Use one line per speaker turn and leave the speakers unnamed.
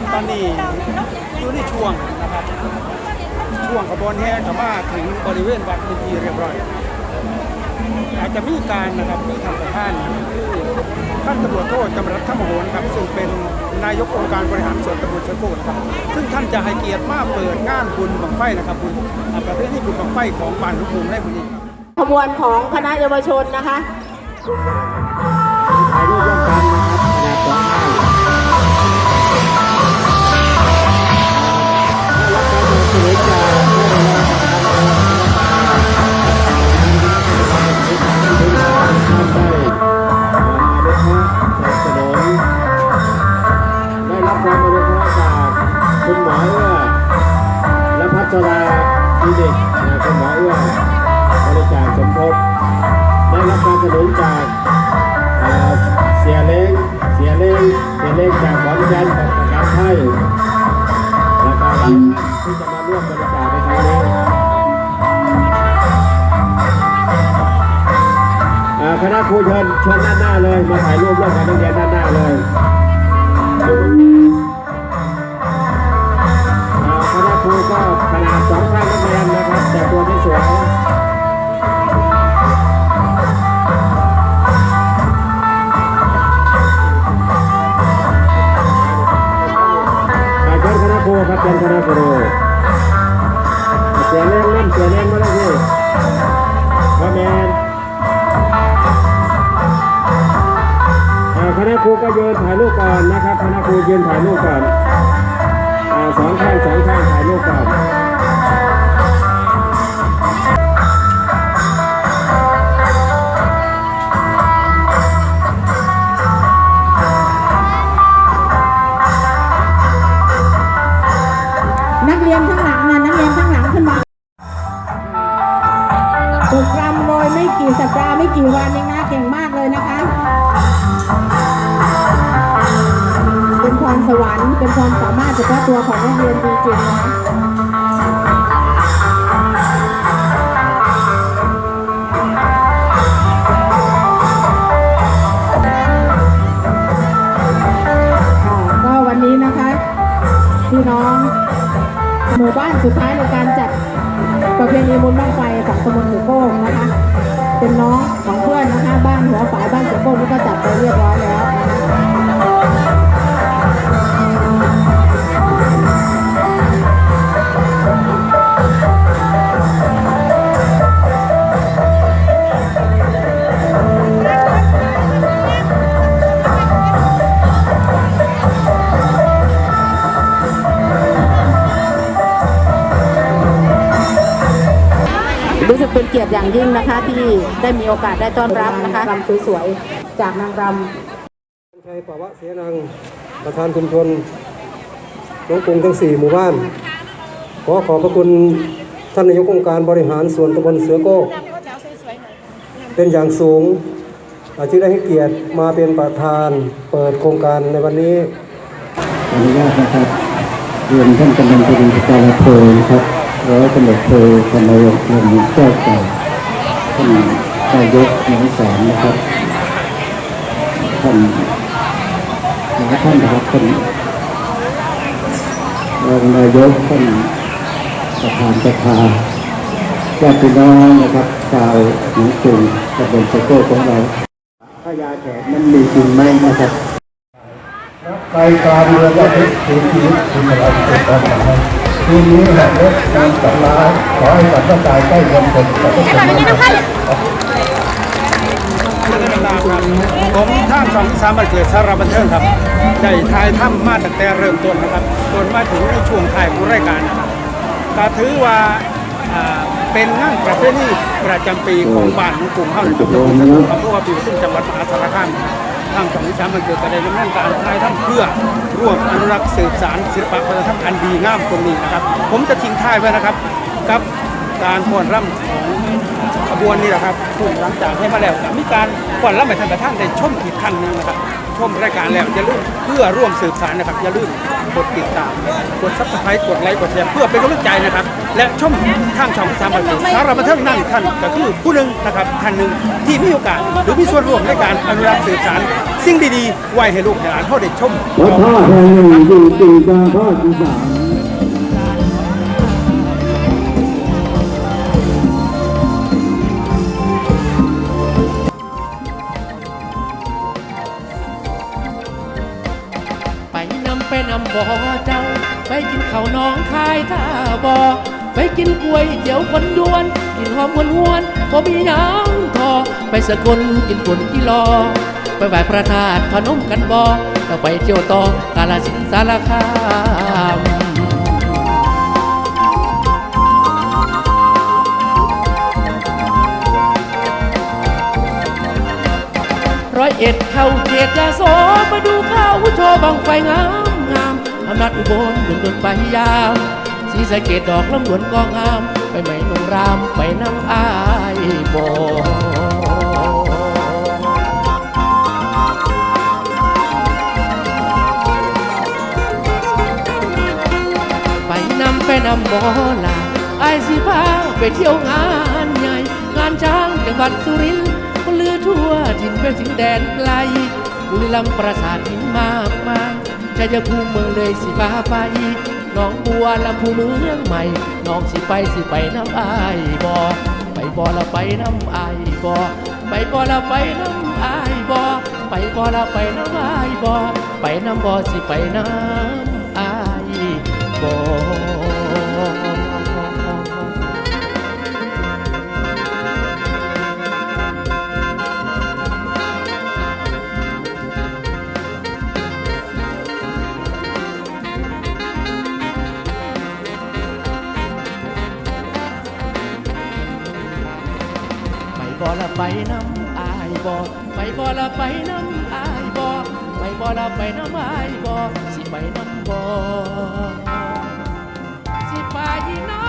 ครับตอนนี้อยู่ในช่วงนะครับช่วงขบวนแห่จะมาถึงบริเวณวัดเป็นที่เรียบร้อย อาจจะมีการนะครับมีทางประธานท่านตำรวจโทษจำรัฐธรรมโหนครับซึ่งเป็นนายกองค์การบริหารส่วนตำบลเชโกนครับ ซึ่งท่านจะให้เกียรติมาเปิดงานบุญบังไฟนะครับบุญอ่าประเภทที่บุญบังไฟของบ้านลูกบุงในวันนี้
ขบวนของคณะเยาวชนนะคะ
ถ่ายรูปร่วมกัน ชราคลินิกนะคุณหมอเอื้อบริจาคสมทบได้รับการสนุนจากเสียเล้งเสียเล้งเสียเล้งจากขอนแก่นของประกันไทยและก็ที่จะมาร่วมบริจาคในครั้งนี้เอ่อคณะครูเชิญเชิญด้านหน้าเลย มาถ่ายรูปร่วมกับนักเรียนด้านหน้าเลย ขนาดสองข้างนักเรียนนะครับ แต่ตัวที่สวยอาจารย์คณะครูครับอาจารย์คณะครูเสียเล่นเล่นเสียเล่นมาแล้วพี่พ่อแมนอ่าคณะครูก็ยืนถ่ายรูปก่อนนะครับคณะครูยืนถ่ายรูปก่อนอ่าสองข้างสองข้างถ่ายรูปก่อน
ปดาห์ไม่กี่วันเองนะเก่งมากเลยนะคะ เป็นพรสวรรค์ เป็นความสามารถเฉพาะตัวของนักเรียนจริงๆนะคะค่ะก็วันนี้นะคะพี่น้องหมู่บ้านสุดท้ายในการจัดประเพณีบุญบ้างไฟของตำบลสุโก้งนะคะ เป็นน้องของเพื่อนนะคะ บ้านหัวฝายบ้านสุโก้งนี่ก็จับไปเรียบร้อยแล้ว รู้สึกเป็นเกียรติอย่างยิ่งนะคะ ที่ได้มีโอกาสได้ต้อนรับนะคะรำสวยๆจากนางรำ
ชัยปวะเสียนังประธานชุมชนน้องกรุงทั้งสี่หมู่บ้าน ขอขอบพระคุณท่านนายกองค์การบริหารส่วนตำบลเสือโก้เป็นอย่างสูงอาที่ได้ให้เกียรติมาเป็นประธานเปิดโครงการในวันนี้
ขออนุญาตนะครับเรียนท่านกำลังพดีการโทครับ ร้อยตำรวจโทกนายกเรียนเจ้าเก่าท่านนายกหนองแสนนะครับท่านหลายท่านนะครับท่านรองนายกท่านประธานสภาญาติพี่น้องนะครับชาวหนองกรุงตำบลโซโก้ของเราพยาแขกนั้นมีจริงไหมนะครับ
ในการเมืองก็เป็นสิ่งที่คุณเราเป็นการทำทีนี้หากลดการสัมภาขอให้สัมภาระใกล้เงินเป็นแต่ก็เป็นมาก
ผมท่านสองสามบันเกิดสารบันเทิงครับ ได้ทายถ้ำมาตั้งแต่เริ่มต้นนะครับจนมาถึงในช่วงท้ายของรายการนะครับก็ถือว่าเป็นงานประเพณีประจำปีของบ้านของกลุ่มเฮาในตำบลสนุอำเภอวาปีปทุมจังหวัดมหาสารคาม ทางสองสามันเกิดก็ได้ดำเนินการทายถ้ำเพื่อร่วมอนุรักษ์สืบสานศิลปะวัฒนธรรมอันดีงามตรงนี้นะครับ ผมจะทิ้งท้ายไว้นะครับ กับการฟ้อนร่ำของขบวนนี่แหละครับซึ่งหลังจากให้มาแล้วมีการก่อนร่ำไปทางกระทั่งได้ชมอีกครั้งหนึงนะครับ ชมรายการแล้วอย่าลืมเพื่อร่วมสืบสารนะครับอย่าลืมกดติดตาม กดซับสไครต์กดไลค์กดแชร์เพื่อเป็นกำลังใจนะครับ และชมทางช่องสามบันเทิงสารบันเทิงนั่นท่านก็คือผู้หนึ่งนะครับท่านหนึ่งที่มีโอกาสหรือมีส่วนร่วมในการอนุรักษ์สืบสารสิ่งดีๆไว้ให้ลูกให้หลานเขาได้ชม
วัดท่าแห่งหนึ่งอยู่ตีกลางภาคอีสาน
บ่อเจ้า ไปกินข้าวน้องคายท่าบ่อไปกินกล้วยเตี๋ยวคนดวน กินหอมหวนหวนพอมีหยังทอไปสกลกินปุ่นกิรอไปไหว้พระธาตุพนมกันบ่แล้วไปเที่ยวต่อกาลสินสารคามร้อยเอ็ดเข้าเขตยาโสมาดูข้าวโชว์บังไฟงาม อำนาจอุบลดุนดุนไปยามสีสะเกตดอกลำดวนก็งาม ไปไหมนงรามไปน้ำอายบอไปนำไปนำบอลาไอายสิพาไปเที่ยวงานใหญ่ งานช้างจังหวัดสุรินทร์คนลือทั่วถิ่นไปถึงแดนไกลบุรีรัมย์ปราสาทหินมากมาย ชัยภูมิเมืองเลยสิพาไปหน้องบัวลำพูเมืองใหม่น้องสิไปสิไปน้ำอายบอไปบอละไปน้ำอายบอไปบอละไปน้ำอายบอไปบอละไปน้ำอายบอไปน้ำบอสิไปน้ำอายบ ไปน้ำอายบ่ไปบ่ละไปน้ำอายบ่ไปบ่ละไปน้ำอายบ่สิไปน้ำบ่สิไปน้ำ